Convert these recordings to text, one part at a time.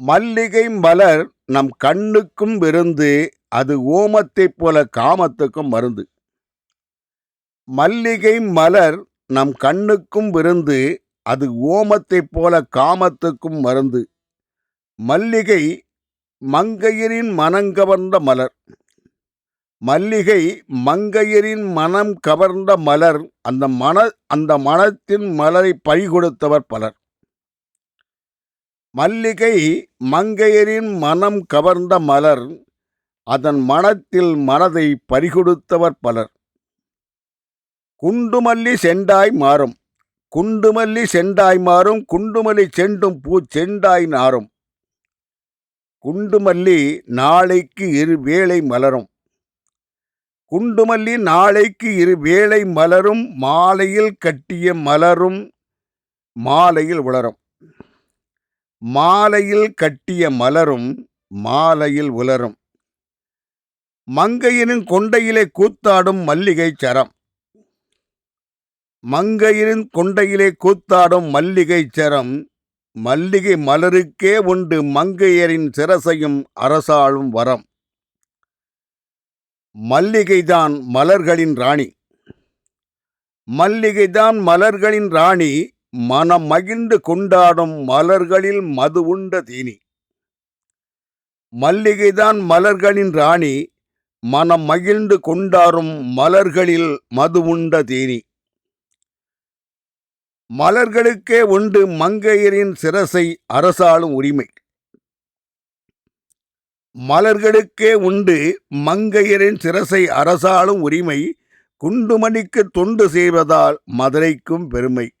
மல்லிகை மலர் நம் கண்ணுக்கும் விருந்து அது ஓமத்தைப் போல காமத்துக்கும் மருந்து. மல்லிகை மலர் நம் கண்ணுக்கும் விருந்து அது ஓமத்தைப் போல காமத்துக்கும் மருந்து. மல்லிகை மங்கையரின் மனம் கவர்ந்த மலர். மல்லிகை மங்கையரின் மனம் கவர்ந்த மலர் அந்த மன அந்த மனத்தின் மலரை பறிகொடுத்தவர் பலர். மல்லிகை மங்கையரின் மனம் கவர்ந்த மலர் அதன் மனத்தில் மனதை பறிகொடுத்தவர் பலர். குண்டுமல்லி செண்டாய் மாறும். குண்டுமல்லி செண்டாய் மாறும் குண்டுமல்லி செண்டும் பூ செண்டாய் நாரும் குண்டுமல்லி நாளைக்கு இரு வேளை மலரும். குண்டுமல்லி நாளைக்கு இரு வேளை மலரும் மாலையில் கட்டிய மலரும் மாலையில் உளரும் மாலையில் கட்டிய மலரும் மாலையில் உலரும். மங்கையினும் கொண்டையிலே கூத்தாடும் மல்லிகை சரம். மங்கையினும் கொண்டையிலே கூத்தாடும் மல்லிகை சரம் மல்லிகை மலருக்கே உண்டு மங்கையரின் சிரசையும் அரசாளும் வரம். மல்லிகைதான் மலர்களின் ராணி. மல்லிகைதான் மலர்களின் ராணி மனம் மகிழ்ந்து கொண்டாடும் மலர்களில் மது உண்ட தீனி. மல்லிகைதான் மலர்களின் ராணி மனம் மகிழ்ந்து கொண்டாடும் மலர்களில் மது உண்ட தீனி. மலர்களுக்கே உண்டு மங்கையரின் சிரசை அரசாளும் உரிமை. மலர்களுக்கே உண்டு மங்கையரின் சிரசை அரசாளும் உரிமை. குண்டுமணிக்கு தொண்டு செய்வதால் மதுரைக்கும் பெருமை.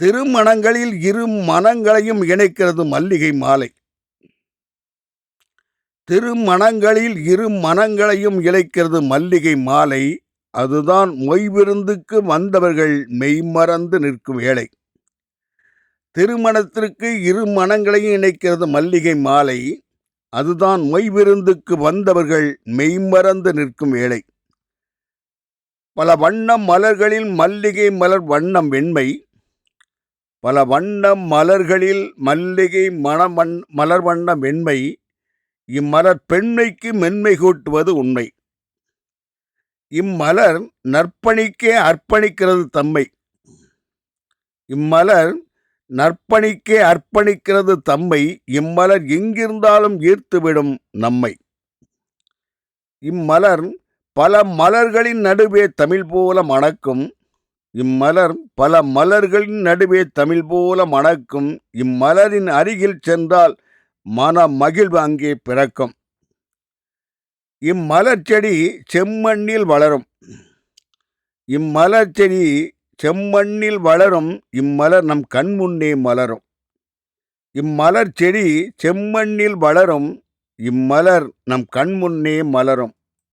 திருமணங்களில் இரு மனங்களையும் இணைக்கிறது மல்லிகை மாலை. திருமணங்களில் இரு மனங்களையும் இழைக்கிறது மல்லிகை மாலை. அதுதான் மொய்விருந்துக்கு வந்தவர்கள் மெய்மறந்து நிற்கும் வேலை திருமணத்திற்கு இரு மனங்களையும் இணைக்கிறது மல்லிகை மாலை. அதுதான் மொய்விருந்துக்கு வந்தவர்கள் மெய்மறந்து நிற்கும் வேலை பல வண்ணம் மலர்களில் மல்லிகை மலர் வண்ணம் வெண்மை. பல வண்ணம் மலர்களில் மல்லிகை மணமண் மலர் வண்ண மென்மை இம்மலர் பெண்மைக்கு மென்மை கூட்டுவது உண்மை. இம்மலர் நற்பணிக்கே அர்ப்பணிக்கிறது தம்மை. இம்மலர் நற்பணிக்கே அர்ப்பணிக்கிறது தம்மை இம்மலர் எங்கிருந்தாலும் ஈர்த்துவிடும் நம்மை. இம்மலர் பல மலர்களின் நடுவே தமிழ் போல மணக்கும் இம்மலர் பல மலர்களின் நடுவே தமிழ் போல மணக்கும். இம்மலரின் அருகில் சென்றால் மன மகிழ்வு அங்கே பிறக்கும். இம்மலர் செடி செம்மண்ணில் வளரும். இம்மலர் செடி செம்மண்ணில் வளரும். இம்மலர் நம் கண்முன்னே மலரும். இம்மலர் செடி செம்மண்ணில் வளரும். இம்மலர் நம் கண்முன்னே மலரும்.